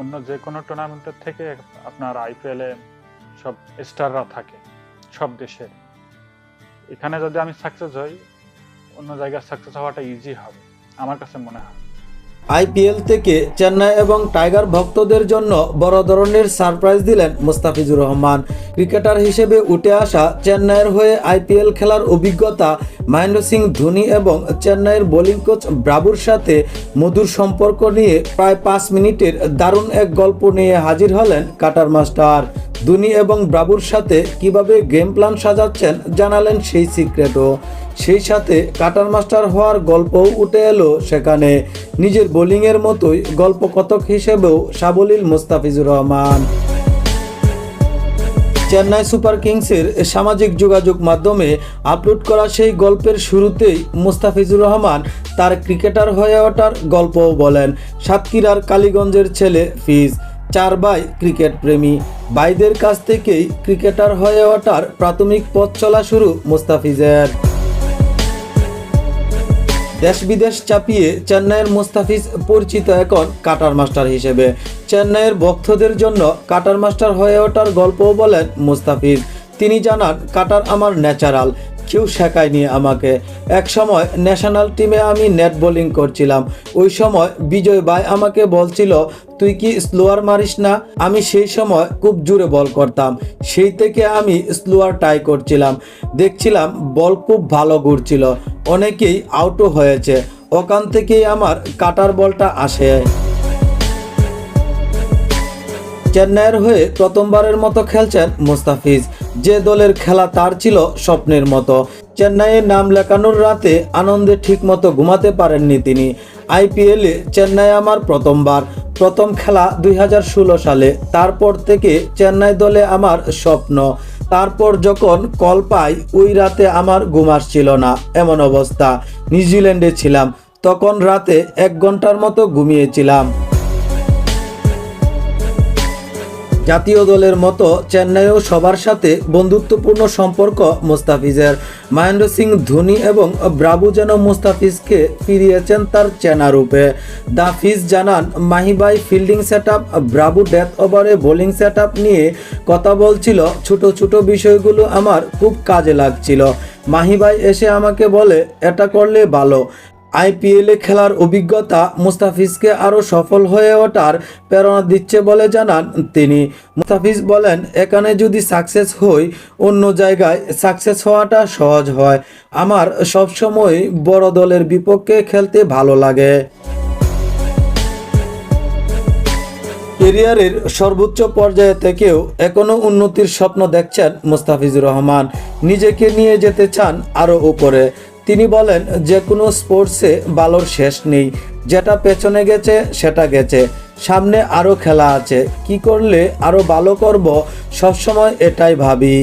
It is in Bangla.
অন্য যে কোনো টুর্নামেন্টের থেকে আপনার আইপিএলে সব স্টাররা থাকে, সব দেশের এখানে যদি আমি সাকসেস হই, অন্য জায়গায় সাকসেস হওয়াটা ইজি হবে, আমার কাছে মনে হয়। আইপিএল থেকে চেন্নাই এবং টাইগার ভক্তদের জন্য বড় ধরনের সারপ্রাইজ দিলেন মুস্তাফিজুর রহমান। ক্রিকেটার হিসেবে উঠে আসা চেন্নাইয়ের হয়ে আইপিএল খেলার অভিজ্ঞতা মহেন্দ্র সিং ধোনি এবং চেন্নাইয়ের বোলিং কোচ ব্রাবুর সাথে মধুর সম্পর্ক নিয়ে প্রায় পাঁচ মিনিটের দারুণ এক গল্প নিয়ে হাজির হলেন কাটার মাস্টার। ধোনি এবং ব্রাভুর সাথে কীভাবে গেম প্ল্যান সাজাচ্ছেন জানালেন সেই সিক্রেটও সেই সাথে কাটার মাস্টার হওয়ার গল্পও উঠে এলো সেখানে। নিজের বোলিংয়ের মতোই গল্প কথক হিসেবেও সাবলীল মুস্তাফিজুর রহমান। চেন্নাই সুপার কিংসের সামাজিক যোগাযোগ মাধ্যমে আপলোড করা সেই গল্পের শুরুতেই মুস্তাফিজুর রহমান তার ক্রিকেটার হয়ে ওঠার গল্পও বলেন। সাতক্ষীরার কালীগঞ্জের ছেলে ফিজ। চার ভাই ক্রিকেট প্রেমী। ভাইদের কাছ থেকেই ক্রিকেটার হয়ে ওঠার প্রাথমিক পথ চলা শুরু মুস্তাফিজের। দেশ বিদেশ চাপিয়ে চেন্নাইয়ের মোস্তাফিজ পরিচিত এখন কাটার মাস্টার হিসেবে। চেন্নাইয়ের ভক্তদের জন্য কাটার মাস্টার হয়ে ওঠার গল্পও বলেন মোস্তাফিজ। তিনি জানান, কাটার আমার ন্যাচারাল। কেউ শেখায়নি আমাকে। এক সময় ন্যাশনাল টিমে আমি নেট বোলিং করছিলাম। ওই সময় বিজয় ভাই আমাকে বলছিল, তুই কি স্লোয়ার মারিস না? আমি সেই সময় খুব জোরে বল করতাম। সেই থেকে আমি স্লোয়ার ট্রাই করছিলাম। দেখছিলাম বল খুব ভালো ঘুরছিল। অনেকেই আউটও হয়েছে। ওখান থেকেই আমার কাটার বলটা আসে। চেন্নাইয়ের হয়ে প্রথমবারের মতো খেলছেন মুস্তাফিজ। যে দলের খেলা তার ছিল স্বপ্নের মতো। চেন্নাইয়ের নাম লেখানোর রাতে আনন্দে ঠিকমতো ঘুমাতে পারেননি তিনি। আইপিএলে চেন্নাই আমার প্রথমবার। প্রথম খেলা দুই হাজার ষোলো সালে। তারপর থেকে চেন্নাই দলে আমার স্বপ্ন। তারপর যখন কল পাই, ওই রাতে আমার ঘুম আসছিল না। এমন অবস্থা। নিউজিল্যান্ডে ছিলাম। তখন রাতে এক ঘণ্টার মতো ঘুমিয়েছিলাম। জাতীয় দলের মতো চেন্নাইও সবার সাথে বন্ধুত্বপূর্ণ সম্পর্ক মুস্তাফিজের। মহেন্দ্র সিং ধোনি এবং ব্রাবু যেন মুস্তাফিজকে ফিরিয়েছেন তার চেনা রূপে। দা ফিজ জানান, মাহিবাই fielding set up Bravo death ওভারে বোলিং সেট আপ নিয়ে কথা বলছিল, ছোট ছোট বিষয়গুলো আমার খুব কাজে লাগছিল। মাহিবাই এসে আমাকে বলে, এটা করলে ভালো। আইপিএলে খেলার অভিজ্ঞতা মুস্তাফিজকে আরও সফল হয়ে ওঠার প্রেরণা দিচ্ছে বলে জানান তিনি। মুস্তাফিজ বলেন, এখানে যদি সাকসেস হই, অন্য জায়গায় সাকসেস হওয়াটা সহজ হয়। আমার সবসময় বড় দলের বিপক্ষে খেলতে ভালো লাগে। কেরিয়ারের সর্বোচ্চ পর্যায়ে থেকেও এখনও উন্নতির স্বপ্ন দেখছেন মুস্তাফিজুর রহমান। নিজেকে নিয়ে যেতে চান আরও উপরে। তিনি বলেন, যে কোনো স্পোর্টসে বালোর শেষ নেই। যেটা পেছনে গেছে, সেটা গেছে। সামনে আরও খেলা আছে। কি করলে আরও ভালো করব? সবসময় এটাই ভাবি।